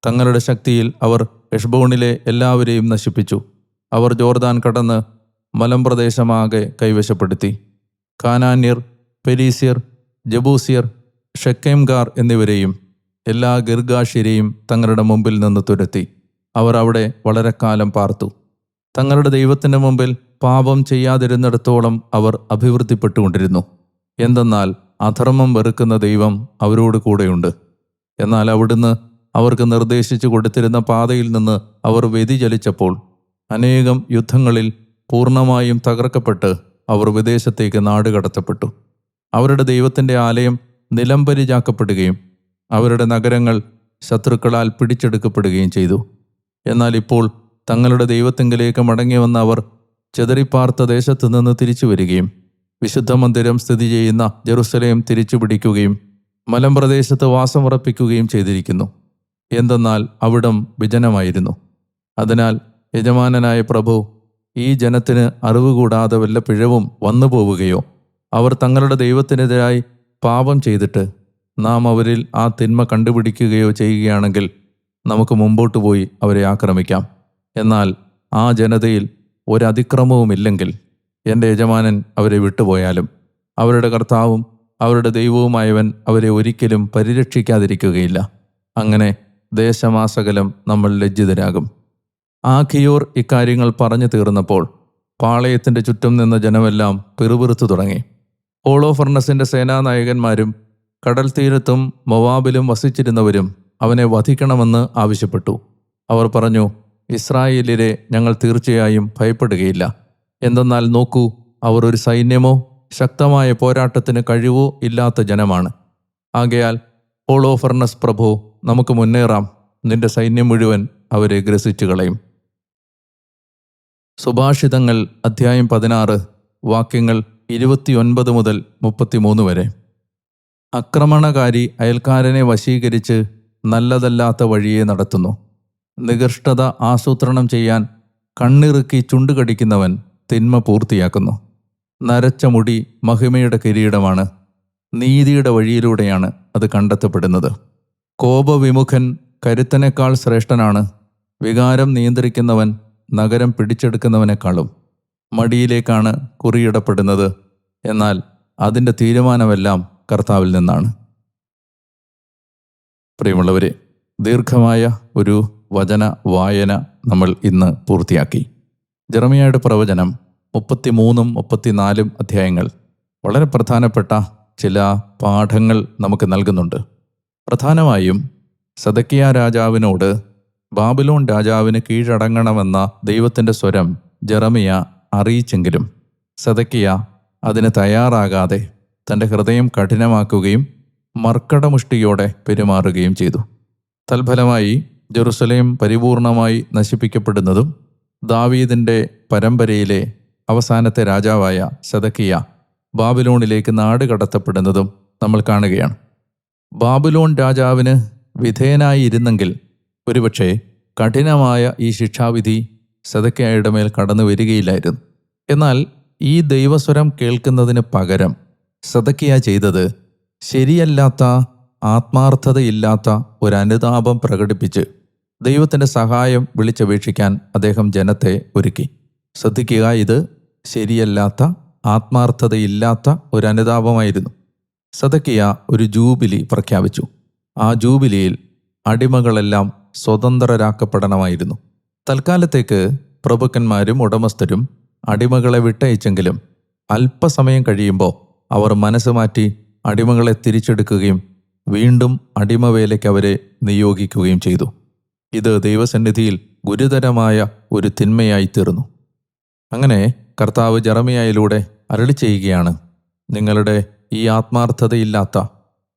തങ്ങളുടെ ശക്തിയിൽ അവർ യഷ്ബോണിലെ എല്ലാവരെയും നശിപ്പിച്ചു. അവർ ജോർദാൻ കടന്ന് മലമ്പ്രദേശമാകെ കൈവശപ്പെടുത്തി. കാനാന്യർ പെരീസിയർ ജബൂസിയർ ഷെക്കേംഗാർ എന്നിവരെയും എല്ലാ ഗിർഗാഷിരെയും തങ്ങളുടെ മുമ്പിൽ നിന്ന് തുരത്തി. അവർ അവിടെ വളരെ കാലം പാർത്തു. തങ്ങളുടെ ദൈവത്തിന്റെ മുമ്പിൽ പാപം ചെയ്യാതിരുന്നിടത്തോളം അവർ അഭിവൃദ്ധിപ്പെട്ടുകൊണ്ടിരുന്നു. എന്തെന്നാൽ അധർമ്മം വെറുക്കുന്ന ദൈവം അവരോട് കൂടെയുണ്ട്. എന്നാൽ അവിടുന്ന് അവർക്ക് നിർദ്ദേശിച്ചു കൊടുത്തിരുന്ന പാതയിൽ നിന്ന് അവർ വ്യതിചലിച്ചപ്പോൾ അനേകം യുദ്ധങ്ങളിൽ പൂർണമായും തകർക്കപ്പെട്ട് അവർ വിദേശത്തേക്ക് നാടുകടത്തപ്പെട്ടു അവരുടെ ദൈവത്തിന്റെ ആലയം നിലംപരിചാക്കപ്പെടുകയും അവരുടെ നഗരങ്ങൾ ശത്രുക്കളാൽ പിടിച്ചെടുക്കപ്പെടുകയും ചെയ്തു. എന്നാൽ ഇപ്പോൾ തങ്ങളുടെ ദൈവത്തെങ്കിലേക്ക് മടങ്ങി വന്ന അവർ ചെതറിപ്പാർത്ത ദേശത്തു നിന്ന് തിരിച്ചു വരികയും വിശുദ്ധ മന്ദിരം സ്ഥിതി ചെയ്യുന്ന ജെറുസലേം തിരിച്ചു പിടിക്കുകയും മലമ്പ്രദേശത്ത് വാസമുറപ്പിക്കുകയും ചെയ്തിരിക്കുന്നു. എന്തെന്നാൽ അവിടം വിജനമായിരുന്നു. അതിനാൽ യജമാനനായ പ്രഭു ഈ ജനത്തിന് അറിവ് കൂടാതെ വല്ല പിഴവും വന്നു പോവുകയോ അവർ തങ്ങളുടെ ദൈവത്തിനെതിരായി പാപം ചെയ്തിട്ട് നാം അവരിൽ ആ തിന്മ കണ്ടുപിടിക്കുകയോ ചെയ്യുകയാണെങ്കിൽ നമുക്ക് മുമ്പോട്ട് പോയി അവരെ ആക്രമിക്കാം. എന്നാൽ ആ ജനതയിൽ ഒരതിക്രമവുമില്ലെങ്കിൽ എന്റെ യജമാനൻ അവരെ വിട്ടുപോയാലും അവരുടെ കർത്താവും അവരുടെ ദൈവവുമായവൻ അവരെ ഒരിക്കലും പരിരക്ഷിക്കാതിരിക്കുകയില്ല. അങ്ങനെ ദേശമാസകലം നമ്മൾ ലജ്ജിതരാകും. ആഖിയോർ ഇക്കാര്യങ്ങൾ പറഞ്ഞു തീർന്നപ്പോൾ പാളയത്തിന്റെ ചുറ്റും നിന്ന ജനമെല്ലാം പിറുപിറുത്തു തുടങ്ങി. ഓളോഫർണസിന്റെ സേനാനായകന്മാരും കടൽ തീരത്തും മൊവാബിലും വസിച്ചിരുന്നവരും അവനെ വധിക്കണമെന്ന് ആവശ്യപ്പെട്ടു. അവർ പറഞ്ഞു ഇസ്രായേലിരെ ഞങ്ങൾ തീർച്ചയായും ഭയപ്പെടുകയില്ല. എന്തെന്നാൽ നോക്കൂ അവർ ഒരു സൈന്യമോ ശക്തമായ പോരാട്ടത്തിന് കഴിവോ ഇല്ലാത്ത ജനമാണ്. ആകയാൽ ഹോളോഫർണസ് പ്രഭു നമുക്ക് മുന്നേറാം. നിന്റെ സൈന്യം മുഴുവൻ അവരെ ഗ്രസിച്ചു കളയും. സുഭാഷിതങ്ങൾ അധ്യായം പതിനാറ് വാക്യങ്ങൾ ഇരുപത്തിയൊൻപത് മുതൽ മുപ്പത്തിമൂന്ന് വരെ. ആക്രമണകാരി അയൽക്കാരനെ വശീകരിച്ച് നല്ലതല്ലാത്ത വഴിയെ നടത്തുന്നു. നികൃഷ്ടത ആസൂത്രണം ചെയ്യാൻ കണ്ണിറുക്കി ചുണ്ടുകടിക്കുന്നവൻ തിന്മ പൂർത്തിയാക്കുന്നു. നരച്ച മുടി മഹിമയുടെ കിരീടമാണ്. നീതിയുടെ വഴിയിലൂടെയാണ് അത് കണ്ടെത്തപ്പെടുന്നത്. കോപവിമുഖൻ കരുത്തനേക്കാൾ ശ്രേഷ്ഠനാണ്. വികാരം നിയന്ത്രിക്കുന്നവൻ നഗരം പിടിച്ചെടുക്കുന്നവനേക്കാളും മടിയിലേക്കാണ് കുറിയിടപ്പെടുന്നത്. എന്നാൽ അതിന്റെ തീരുമാനമെല്ലാം കർത്താവിൽ നിന്നാണ്. പ്രിയമുള്ളവരെ ദീർഘമായ ഒരു വചന വായന നമ്മൾ ഇന്ന് പൂർത്തിയാക്കി. ജെറമിയയുടെ പ്രവചനം മുപ്പത്തിമൂന്നും മുപ്പത്തിനാലും അധ്യായങ്ങൾ വളരെ പ്രധാനപ്പെട്ട ചില പാഠങ്ങൾ നമുക്ക് നൽകുന്നുണ്ട്. പ്രധാനമായും സദക്കിയ രാജാവിനോട് ബാബിലോൺ രാജാവിന് കീഴടങ്ങണമെന്ന ദൈവത്തിന്റെ സ്വരം ജെറമിയ അറിയിച്ചെങ്കിലും സദക്കിയ അതിന് തയ്യാറാകാതെ തന്റെ ഹൃദയം കഠിനമാക്കുകയും മർക്കടമുഷ്ടിയോടെ പെരുമാറുകയും ചെയ്തു. തൽഫലമായി ജെറുസലേം പരിപൂർണമായി നശിപ്പിക്കപ്പെടുന്നതും ദാവീദിന്റെ പരമ്പരയിലെ അവസാനത്തെ രാജാവായ സദക്കിയ ബാബിലോണിലേക്ക് നാട് കടത്തപ്പെടുന്നതും നമ്മൾ കാണുകയാണ്. ബാബിലോൺ രാജാവിന് വിധേയനായിരുന്നെങ്കിൽ ഒരുപക്ഷെ കഠിനമായ ഈ ശിക്ഷാവിധി സദക്കയുടെ മേൽ കടന്നു വരികയില്ലായിരുന്നു. എന്നാൽ ഈ ദൈവസ്വരം കേൾക്കുന്നതിന് പകരം സദക്കിയ ചെയ്തത് ശരിയല്ലാത്ത ആത്മാർത്ഥതയില്ലാത്ത ഒരു പ്രകടിപ്പിച്ച് ദൈവത്തിന്റെ സഹായം വിളിച്ചപേക്ഷിക്കാൻ അദ്ദേഹം ജനത്തെ ഒരുക്കി. ശ്രദ്ധിക്കുക ഇത് ശരിയല്ലാത്ത ആത്മാർത്ഥതയില്ലാത്ത ഒരു അനുതാപമായിരുന്നു സദക്കിയ ഒരു ജൂബിലി പ്രഖ്യാപിച്ചു. ആ ജൂബിലിയിൽ അടിമകളെല്ലാം സ്വതന്ത്രരാക്കപ്പെടണമായിരുന്നു. തൽക്കാലത്തേക്ക് പ്രഭുക്കന്മാരും ഉടമസ്ഥരും അടിമകളെ വിട്ടയച്ചെങ്കിലും അല്പസമയം കഴിയുമ്പോൾ അവർ മനസ്സ് മാറ്റി അടിമകളെ തിരിച്ചെടുക്കുകയും വീണ്ടും അടിമവേലയ്ക്ക് അവരെ നിയോഗിക്കുകയും ചെയ്തു. ഇത് ദൈവസന്നിധിയിൽ ഗുരുതരമായ ഒരു തിന്മയായി തീർന്നു അങ്ങനെ കർത്താവ് ജറമിയായിലൂടെ അരളി ചെയ്യുകയാണ് നിങ്ങളുടെ ഈ ആത്മാർത്ഥതയില്ലാത്ത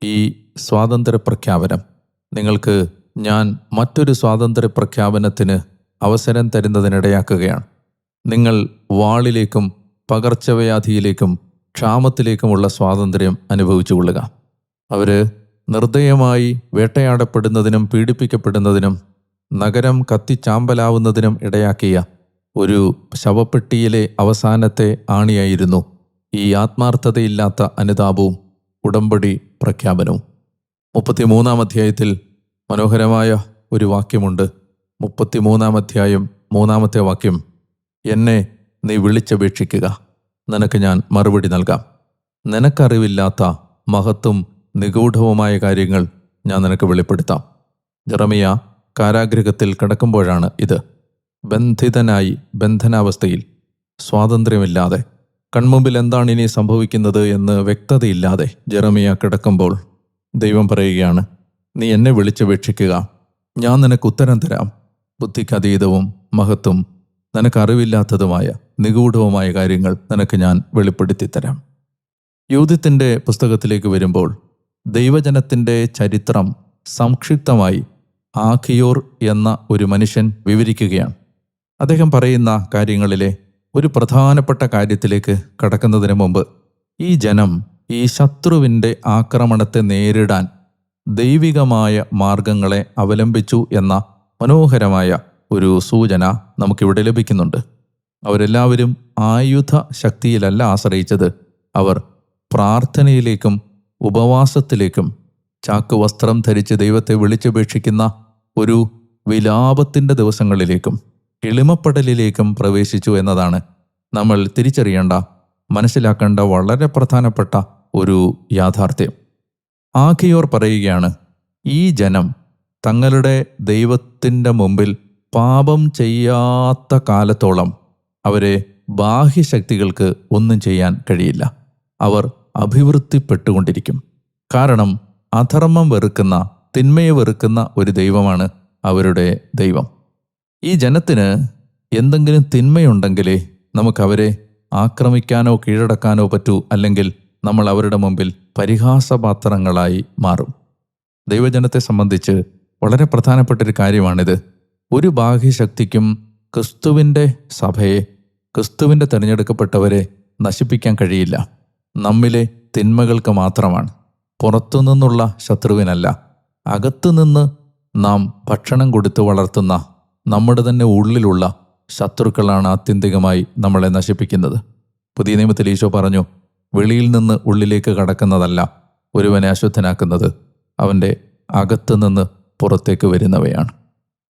ഈ സ്വാതന്ത്ര്യ പ്രഖ്യാപനം നിങ്ങൾക്ക് ഞാൻ മറ്റൊരു സ്വാതന്ത്ര്യ പ്രഖ്യാപനത്തിന് അവസരം തരുന്നതിനിടയാക്കുകയാണ്. നിങ്ങൾ വാളിലേക്കും പകർച്ചവ്യാധിയിലേക്കും ക്ഷാമത്തിലേക്കുമുള്ള സ്വാതന്ത്ര്യം അനുഭവിച്ചു അനുഭവിച്ചുകൊള്ളുക. അവർ നിർദ്ദയമായി വേട്ടയാടപ്പെടുന്നതിനും പീഡിപ്പിക്കപ്പെടുന്നതിനും നഗരം കത്തിച്ചാമ്പലാവുന്നതിനും ഇടയാക്കിയ ഒരു ശവപ്പെട്ടിയിലെ അവസാനത്തെ ആണിയായിരുന്നു. ഈ ആത്മാർത്ഥതയില്ലാത്ത അനുതാപവും ഉടമ്പടി പ്രഖ്യാപനവും. മുപ്പത്തിമൂന്നാം അധ്യായത്തിൽ മനോഹരമായ ഒരു വാക്യമുണ്ട്. മുപ്പത്തിമൂന്നാം അധ്യായം മൂന്നാമത്തെ വാക്യം എന്നെ നീ വിളിച്ചപേക്ഷിക്കുക. നിനക്ക് ഞാൻ മറുപടി നൽകാം. നിനക്കറിവില്ലാത്ത മഹത്തും നിഗൂഢവുമായ കാര്യങ്ങൾ ഞാൻ നിനക്ക് വെളിപ്പെടുത്താം. ജെറമിയ കാരാഗ്രഹത്തിൽ കിടക്കുമ്പോഴാണ് ഇത്. ബന്ധിതനായി ബന്ധനാവസ്ഥയിൽ സ്വാതന്ത്ര്യമില്ലാതെ കൺമുമ്പിൽ എന്താണ് ഇനി സംഭവിക്കുന്നത് എന്ന് വ്യക്തതയില്ലാതെ ജെറമിയ കിടക്കുമ്പോൾ ദൈവം പറയുകയാണ് നീ എന്നെ വിളിച്ചപേക്ഷിക്കുക. ഞാൻ നിനക്ക് ഉത്തരം തരാം. ബുദ്ധിക്കതീതവും മഹത്വം നിനക്കറിവില്ലാത്തതുമായ നിഗൂഢവുമായ കാര്യങ്ങൾ നിനക്ക് ഞാൻ വെളിപ്പെടുത്തി തരാം യൂതിത്തിന്റെ പുസ്തകത്തിലേക്ക് വരുമ്പോൾ ദൈവജനത്തിന്റെ ചരിത്രം സംക്ഷിപ്തമായി ആഖിയോർ എന്ന ഒരു മനുഷ്യൻ വിവരിക്കുകയാണ്. അദ്ദേഹം പറയുന്ന കാര്യങ്ങളിലെ ഒരു പ്രധാനപ്പെട്ട കാര്യത്തിലേക്ക് കടക്കുന്നതിന് മുമ്പ് ഈ ജനം ഈ ശത്രുവിന്റെ ആക്രമണത്തെ നേരിടാൻ ദൈവികമായ മാർഗങ്ങളെ അവലംബിച്ചു എന്ന മനോഹരമായ ഒരു സൂചന നമുക്കിവിടെ ലഭിക്കുന്നുണ്ട്. അവരെല്ലാവരും ആയുധ ശക്തിയിലല്ല ആശ്രയിച്ചത്. അവർ പ്രാർത്ഥനയിലേക്കും ഉപവാസത്തിലേക്കും ചാക്കുവസ്ത്രം ധരിച്ച് ദൈവത്തെ വിളിച്ചപേക്ഷിക്കുന്ന ഒരു വിലാപത്തിന്റെ ദിവസങ്ങളിലേക്കും എളിമപ്പെടലിലേക്കും പ്രവേശിച്ചു എന്നതാണ് നമ്മൾ തിരിച്ചറിയേണ്ട മനസ്സിലാക്കേണ്ട വളരെ പ്രധാനപ്പെട്ട ഒരു യാഥാർത്ഥ്യം. ആഖിയോർ പറയുകയാണ് ഈ ജനം തങ്ങളുടെ ദൈവത്തിന്റെ മുമ്പിൽ പാപം ചെയ്യാത്ത കാലത്തോളം അവരെ ബാഹ്യശക്തികൾക്ക് ഒന്നും ചെയ്യാൻ കഴിയില്ല. അവർ അഭിവൃദ്ധിപ്പെട്ടുകൊണ്ടിരിക്കും. കാരണം അധർമ്മം വെറുക്കുന്ന തിന്മയെ വെറുക്കുന്ന ഒരു ദൈവമാണ് അവരുടെ ദൈവം. ഈ ജനത്തിന് എന്തെങ്കിലും തിന്മയുണ്ടെങ്കിലേ നമുക്കവരെ ആക്രമിക്കാനോ കീഴടക്കാനോ പറ്റൂ അല്ലെങ്കിൽ നമ്മൾ അവരുടെ മുമ്പിൽ പരിഹാസപാത്രങ്ങളായി മാറും. ദൈവജനത്തെ സംബന്ധിച്ച് വളരെ പ്രധാനപ്പെട്ട ഒരു കാര്യമാണിത്. ഒരു ബാഹ്യശക്തിക്കും ക്രിസ്തുവിന്റെ സഭയെ ക്രിസ്തുവിന്റെ തിരഞ്ഞെടുക്കപ്പെട്ടവരെ നശിപ്പിക്കാൻ കഴിയില്ല. നമ്മിലെ തിന്മകൾക്ക് മാത്രമാണ്. പുറത്തുനിന്നുള്ള ശത്രുവിനല്ല. അകത്തുനിന്ന് നാം ഭക്ഷണം കൊടുത്തു വളർത്തുന്ന നമ്മുടെ തന്നെ ഉള്ളിലുള്ള ശത്രുക്കളാണ് ആത്യന്തികമായി നമ്മളെ നശിപ്പിക്കുന്നത്. പുതിയ നിയമത്തിൽ ഈശോ പറഞ്ഞു വെളിയിൽ നിന്ന് ഉള്ളിലേക്ക് കടക്കുന്നതല്ല ഒരുവനെ അശുദ്ധനാക്കുന്നത് അവന്റെ അകത്തുനിന്ന് പുറത്തേക്ക് വരുന്നവയാണ്.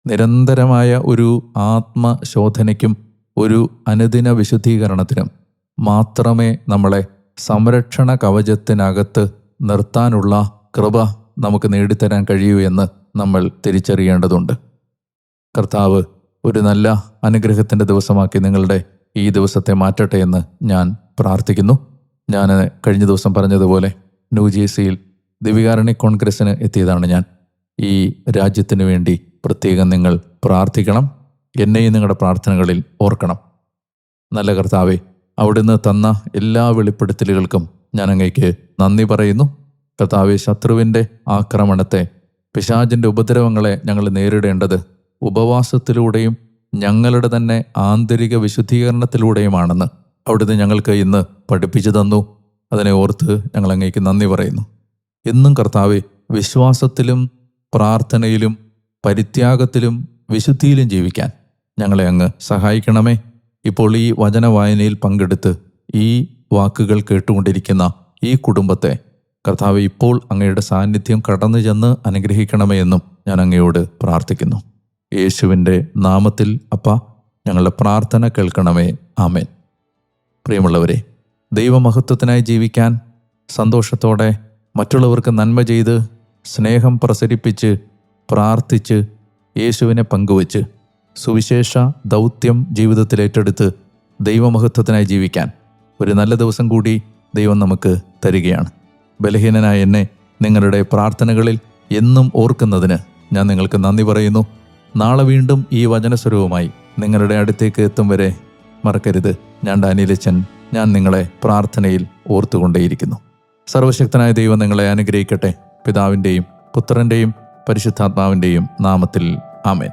നിരന്തരമായ ഒരു ആത്മശോധനയ്ക്കും ഒരു അനുദിന വിശുദ്ധീകരണത്തിനും മാത്രമേ നമ്മളെ സംരക്ഷണ കവചത്തിനകത്ത് നിർത്താനുള്ള കൃപ നമുക്ക് നേടിത്തരാൻ കഴിയൂ എന്ന് നമ്മൾ തിരിച്ചറിയേണ്ടതുണ്ട്. കർത്താവ് ഒരു നല്ല അനുഗ്രഹത്തിന്റെ ദിവസമാക്കി നിങ്ങളുടെ ഈ ദിവസത്തെ മാറ്റട്ടെ എന്ന് ഞാൻ പ്രാർത്ഥിക്കുന്നു. ഞാൻ കഴിഞ്ഞ ദിവസം പറഞ്ഞതുപോലെ ന്യൂ ജേഴ്സിയിൽ ദിവികാരണി കോൺഗ്രസ്സിന് എത്തിയതാണ് ഞാൻ. ഈ രാജ്യത്തിന് വേണ്ടി പ്രത്യേകം നിങ്ങൾ പ്രാർത്ഥിക്കണം. എന്നെയും നിങ്ങളുടെ പ്രാർത്ഥനകളിൽ ഓർക്കണം. നല്ല കർത്താവെ അവിടുന്ന് തന്ന എല്ലാ വെളിപ്പെടുത്തലുകൾക്കും ഞാൻ അങ്ങേക്ക് നന്ദി പറയുന്നു. കർത്താവെ ശത്രുവിന്റെ ആക്രമണത്തെ പിശാചിന്റെ ഉപദ്രവങ്ങളെ ഞങ്ങൾ നേരിടേണ്ടത് ഉപവാസത്തിലൂടെയും ഞങ്ങളുടെ തന്നെ ആന്തരിക വിശുദ്ധീകരണത്തിലൂടെയുമാണെന്ന് അവിടുന്ന് ഞങ്ങൾക്ക് ഇന്ന് പഠിപ്പിച്ചു തന്നു. അതിനെ ഓർത്ത് ഞങ്ങൾ അങ്ങേക്ക് നന്ദി പറയുന്നു. എന്നും കർത്താവെ വിശ്വാസത്തിലും പ്രാർത്ഥനയിലും പരിത്യാഗത്തിലും വിശുദ്ധിയിലും ജീവിക്കാൻ ഞങ്ങളെ അങ്ങ് സഹായിക്കണമേ. ഇപ്പോൾ ഈ വചന വായനയിൽ പങ്കെടുത്ത് ഈ വാക്കുകൾ കേട്ടുകൊണ്ടിരിക്കുന്ന ഈ കുടുംബത്തെ കർത്താവ് ഇപ്പോൾ അങ്ങയുടെ സാന്നിധ്യം കടന്നു ചെന്ന് അനുഗ്രഹിക്കണമേ എന്നും ഞാൻ അങ്ങയോട് പ്രാർത്ഥിക്കുന്നു. യേശുവിന്റെ നാമത്തിൽ അപ്പ ഞങ്ങളുടെ പ്രാർത്ഥന കേൾക്കണമേ. ആമേൻ. പ്രിയമുള്ളവരെ ദൈവമഹത്വത്തിനായി ജീവിക്കാൻ സന്തോഷത്തോടെ മറ്റുള്ളവർക്ക് നന്മ ചെയ്ത് സ്നേഹം പ്രസരിപ്പിച്ച് പ്രാർത്ഥിച്ച് യേശുവിനെ പങ്കുവച്ച് സുവിശേഷ ദൗത്യം ജീവിതത്തിൽ ഏറ്റെടുത്ത് ദൈവമഹത്വത്തിനായി ജീവിക്കാൻ ഒരു നല്ല ദിവസം കൂടി ദൈവം നമുക്ക് തരികയാണ്. ബലഹീനനായ എന്നെ നിങ്ങളുടെ പ്രാർത്ഥനകളിൽ എന്നും ഓർക്കുന്നതിന് ഞാൻ നിങ്ങൾക്ക് നന്ദി പറയുന്നു. നാളെ വീണ്ടും ഈ വചനസ്വരവുമായി നിങ്ങളുടെ അടുത്തേക്ക് എത്തും വരെ മറക്കരുത്. ഞാൻ ഡാനിയലച്ചൻ. ഞാൻ നിങ്ങളെ പ്രാർത്ഥനയിൽ ഓർത്തുകൊണ്ടേയിരിക്കുന്നു. സർവശക്തനായ ദൈവം നിങ്ങളെ അനുഗ്രഹിക്കട്ടെ. പിതാവിന്റെയും പുത്രന്റെയും പരിശുദ്ധാത്മാവിന്റെയും നാമത്തിൽ ആമേൻ.